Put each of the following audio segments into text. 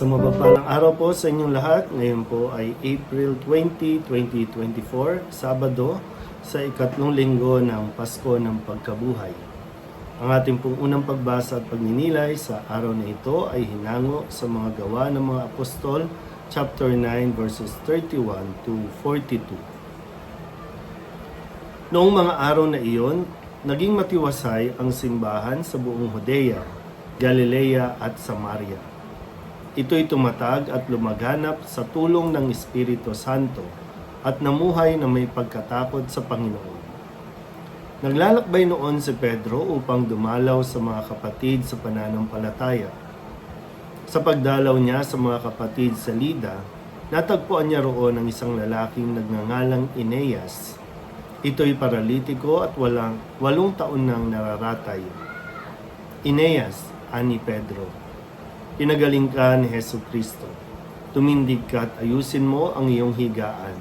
Sa mababalang araw po sa inyong lahat, ngayon po ay April 20, 2024, Sabado, sa ikatlong linggo ng Pasko ng Pagkabuhay. Ang ating pong unang pagbasa at pagninilay sa araw na ito ay hinango sa mga gawa ng mga apostol, chapter 9, verses 31 to 42. Noong mga araw na iyon, naging matiwasay ang simbahan sa buong Hodea, Galilea at Samaria. Ito'y tumatag at lumaganap sa tulong ng Espiritu Santo at namuhay na may pagkatakot sa Panginoon. Naglalakbay noon si Pedro upang dumalaw sa mga kapatid sa pananampalataya. Sa pagdalaw niya sa mga kapatid sa Lida, natagpuan niya roon ang isang lalaking nagngangalang Ineas. Ito'y paralitiko at walang, walong taon nang nararatay. Ineas, ani Pedro, pinagaling ka ni Heso Kristo. Tumindig ka at ayusin mo ang iyong higaan.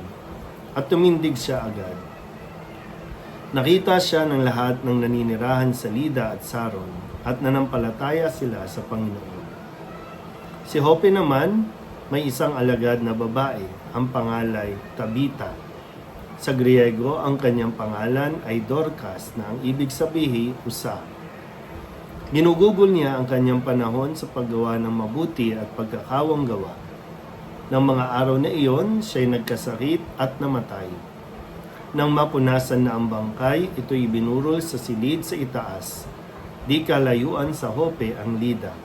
At tumindig siya agad. Nakita siya ng lahat ng naninirahan sa Lida at Saron at nanampalataya sila sa Panginoon. Si Hope naman, may isang alagad na babae, ang pangalay Tabita. Sa Griego, ang kanyang pangalan ay Dorcas na ang ibig sabihin usa. Ginugugol niya ang kanyang panahon sa paggawa ng mabuti at pagkakawang gawa. Ng mga araw na iyon, siya'y nagkasakit at namatay. Nang mapunasan na ang bangkay, ito'y binurol sa silid sa itaas. Di kalayuan sa Hope ang Lida.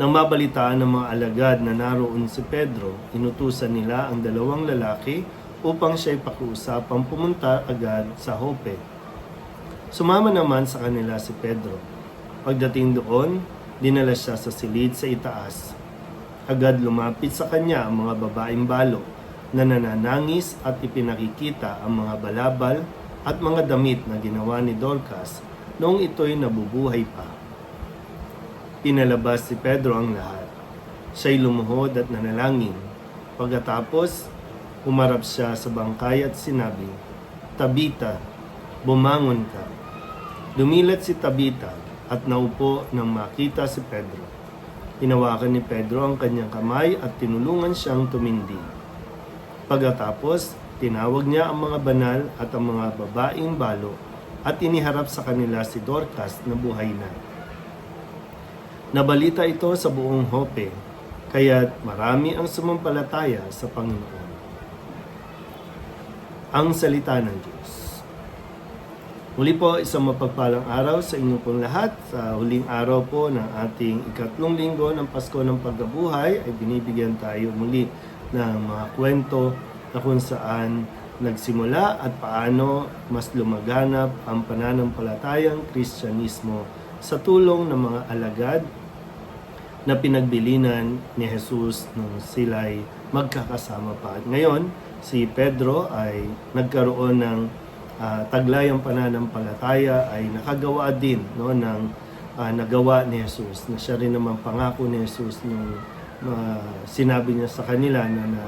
Nang mabalitaan ng mga alagad na naroon si Pedro, inutusan nila ang dalawang lalaki upang siya'y pakiusapang pumunta agad sa Hope. Sumama naman sa kanila si Pedro. Pagdating doon, dinala siya sa silid sa itaas. Agad lumapit sa kanya ang mga babaeng balo na nananangis at ipinakikita ang mga balabal at mga damit na ginawa ni Dorcas noong ito'y nabubuhay pa. Pinalabas si Pedro ang lahat. Siya'y lumuhod at nanalangin. Pagkatapos, umarap siya sa bangkay at sinabi, Tabita, bumangon ka. Dumilat si Tabita at naupo nang makita si Pedro. Hinawakan ni Pedro ang kanyang kamay at tinulungan siyang tumindi. Pagkatapos, tinawag niya ang mga banal at ang mga babaeng balo at iniharap sa kanila si Dorcas na buhay na. Nabalita ito sa buong Hope, kaya't marami ang sumampalataya sa Panginoon. Ang Salita ng Diyos. Muli po, isang mapagpalang araw sa inyong pong lahat. Sa huling araw po ng ating ikatlong linggo ng Pasko ng Pagkabuhay ay binibigyan tayo muli ng mga kwento na kung saan nagsimula at paano mas lumaganap ang pananampalatayang Kristyanismo sa tulong ng mga alagad na pinagbilinan ni Jesus nung sila'y magkakasama pa. At ngayon, si Pedro ay nagkaroon ng uh, taglayang pananampalataya ay nakagawa din no, ng uh, nagawa ni Jesus na siya rin naman pangako ni Jesus nung uh, sinabi niya sa kanila na, na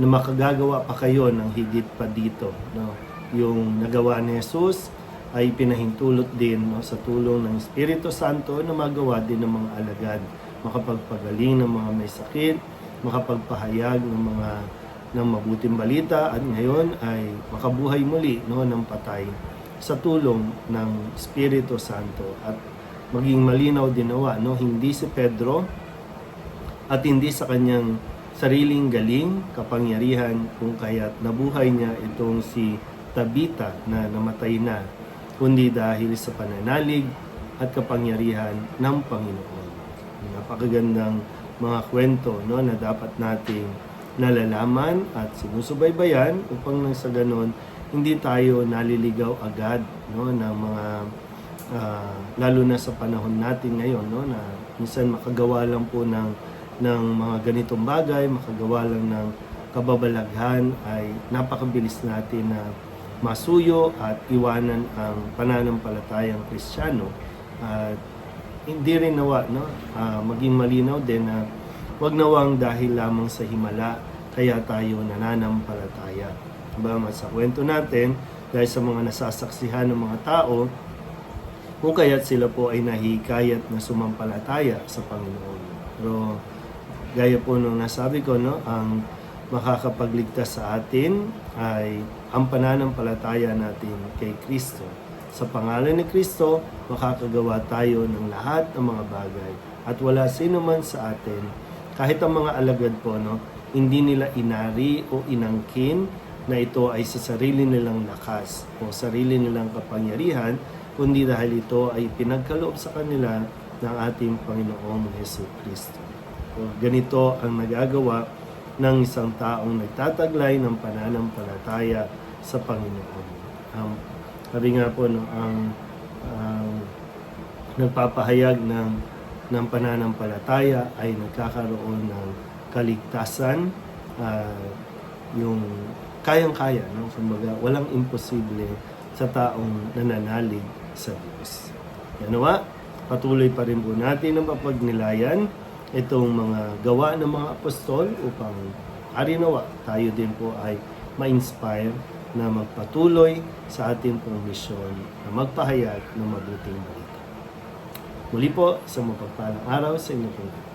na makagagawa pa kayo ng higit pa dito no. Yung nagawa ni Jesus ay pinahintulot din no, sa tulong ng Espiritu Santo na magawa din ng mga alagad makapagpagaling ng mga may sakit makapagpahayag ng mga ng mabuting balita at ngayon ay makabuhay muli no ng patay sa tulong ng Espiritu Santo at maging malinaw din no hindi si Pedro at hindi sa kanyang sariling galing, kapangyarihan kung kaya't nabuhay niya itong si Tabita na namatay na kundi dahil sa pananalig at kapangyarihan ng Panginoon. Napakagandang mga kwento no, na dapat nating nalalaman at sinusubaybayan upang nang sa ganon hindi tayo naliligaw agad no ng mga uh, lalo na sa panahon natin ngayon no na minsan makagawa lang po ng ng mga ganitong bagay makagawa lang ng kababalaghan ay napakabilis natin na masuyo at iwanan ang pananampalatayang Kristiyano. At hindi rin nawa no uh, maging malinaw din na wag nawang dahil lamang sa himala kaya tayo nananampalataya. Diba? Sa kwento natin, dahil sa mga nasasaksihan ng mga tao, kung kaya't sila po ay nahikayat na sumampalataya sa Panginoon. Pero gaya po nung nasabi ko, no, ang makakapagligtas sa atin ay ang pananampalataya natin kay Kristo. Sa pangalan ni Kristo, makakagawa tayo ng lahat ng mga bagay. At wala sino man sa atin, kahit ang mga alagad po, no, hindi nila inari o inangkin na ito ay sa sarili nilang lakas o sarili nilang kapangyarihan, kundi dahil ito ay pinagkaloob sa kanila ng ating Panginoong Heso Kristo. So, ganito ang nagagawa ng isang taong nagtataglay ng pananampalataya sa Panginoon. Ang sabi nga po no, ang ang nagpapahayag ng ng pananampalataya ay nagkakaroon ng kaligtasan ah, yung kayang-kaya no kumbaga walang imposible sa taong nananalig sa Diyos. Yan nawa, patuloy pa rin po natin ang papagnilayan itong mga gawa ng mga apostol upang arinawa tayo din po ay ma-inspire na magpatuloy sa ating pong misyon na magpahayag ng mabuting balita. Muli po, sa mapagpalang araw sa inyo po.